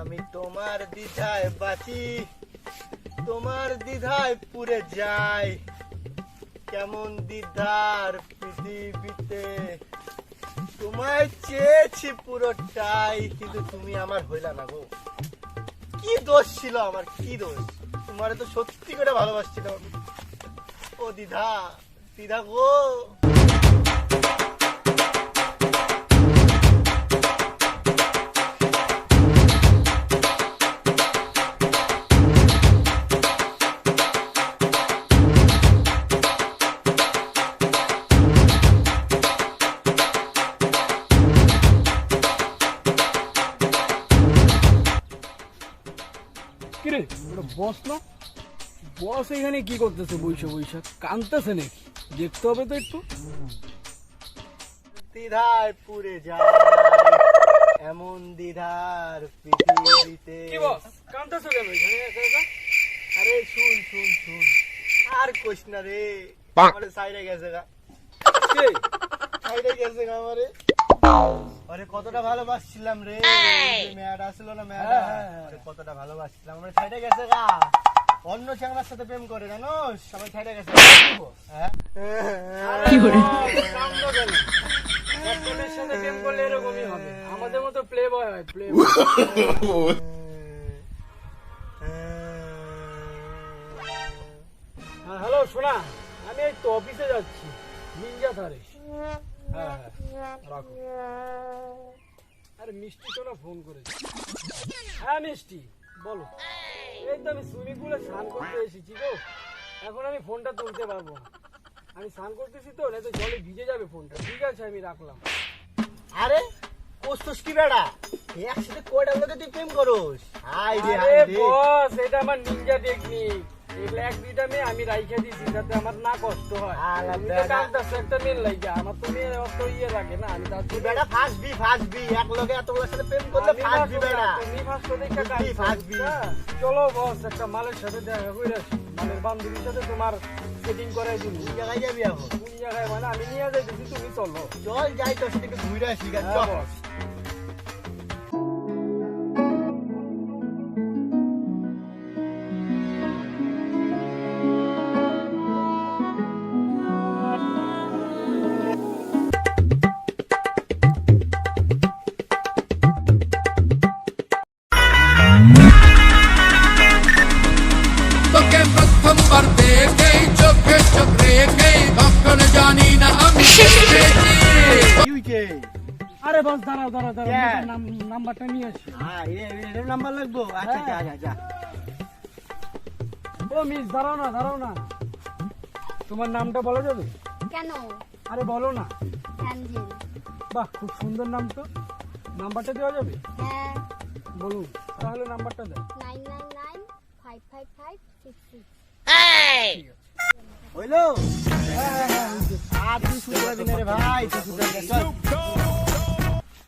আমি তোমার দ্বিধায় বাঁচি, তোমার দ্বিধায় পুরে যাই। কেমন দ্বিধার পৃথিবীতে, তোমায় চেয়েছি পুরোটাই, কিন্তু তুমি আমার হইলা না গো। কি দোষ ছিল আমার? কি দোষ? তোমার তো সত্যি করে ভালোবাসছিলাম ও দ্বিধা দ্বিধা গো। কিরে ওটা বস না? বস এখানে কি করতেছে? বৈশা বৈশা কানতেছে নাকি? দেখতে হবে তো একটু। দ্বিধায় পুরে যায় এমন দ্বিধার পৃথিবীতে। কানতেছে কেন এখানে? একা একা? আরে শুন শুন শুন। আর কোশ না রে। আরে সাইডে গেছে গা। সাইডে গেছে গা আমারে। আরে কতটা ভালোবাসছিলাম রে। মেয়াটা আসলো না মেয়াটা? হ্যাঁ, হ্যাঁ, হ্যাঁ। কতটা ভালোবাসছিলাম। আমরা গেছে গা। অন্য চ্যাংড়ার সাথে প্রেম করে জানো সবাই গেছে। হ্যাঁ? কি করে সাথে প্রেম করলে এরকমই হবে। আমাদের মতো প্লে বয় হয় প্লে হ্যাঁ হ্যালো শোনা আমি এই তো অফিসে যাচ্ছি। নিনজা স্যারে হ্যাঁ হ্যাঁ রাখো। আরে মিষ্টি তো না ফোন করেছে হ্যাঁ মিষ্টি বলো। এই তো আমি সুইমিং পুলে স্নান করতে এসেছি গো। এখন আমি ফোনটা তুলতে পারব না। আমি স্নান করতেছি তো না তো জলে ভিজে যাবে ফোনটা ঠিক আছে আমি রাখলাম। আরে কোস্তস কি বেড়া? একসাথে কয়টা লোকে তুই প্রেম করোস? আরে রে। বস এটা আমার নিনজা টেকনিক এগুলো এক দুইটা মেয়ে আমি রাইখা দিছি যাতে আমার না কষ্ট হয়। আমি তো। একটা মেয়ে লাইগা। আমার তো মেয়ে অত ইয়ে লাগে না আমি তার তুই জন্য- ফাঁসবি ফাঁসবি। এক লোকে এতগুলোর সাথে প্রেম করলে ফাঁসবি ফাঁসবো তুমি ফাঁসবো দেখে কাঁদছো, ফাঁসবি। চলো বস একটা মালের সাথে দেখা করে আসি। মালের বান্ধবীর সাথে তোমার সেটিং করাই দিন কোন জায়গায় যাবি এখন? কোন জায়গায় মানে আমি নিয়ে যাইতেছি তুমি চলো। চল যাই তোর সাথে ঘুরে আসি হ্যাঁ, চল। আরে বস দাঁড়াও দাঁড়াও দাঁড়াও নাম্বারটা নিয়ে আসি। হ্যাঁ এর নাম্বার লাগবো? আচ্ছা যা হ্যাঁ। যা যা ও মিস দাঁড়াও না দাঁড়াও না। তোমার নামটা বলা যাবে কেন? আরে বলো না। বাহ খুব সুন্দর নাম তো। নাম্বারটা দেওয়া যাবে? হ্যাঁ। বলুন তাহলে নাম্বারটা দেন। Nine nine nine five five five six six. হইল? আর তুই শুধরাবি না রে ভাই? তুই চল।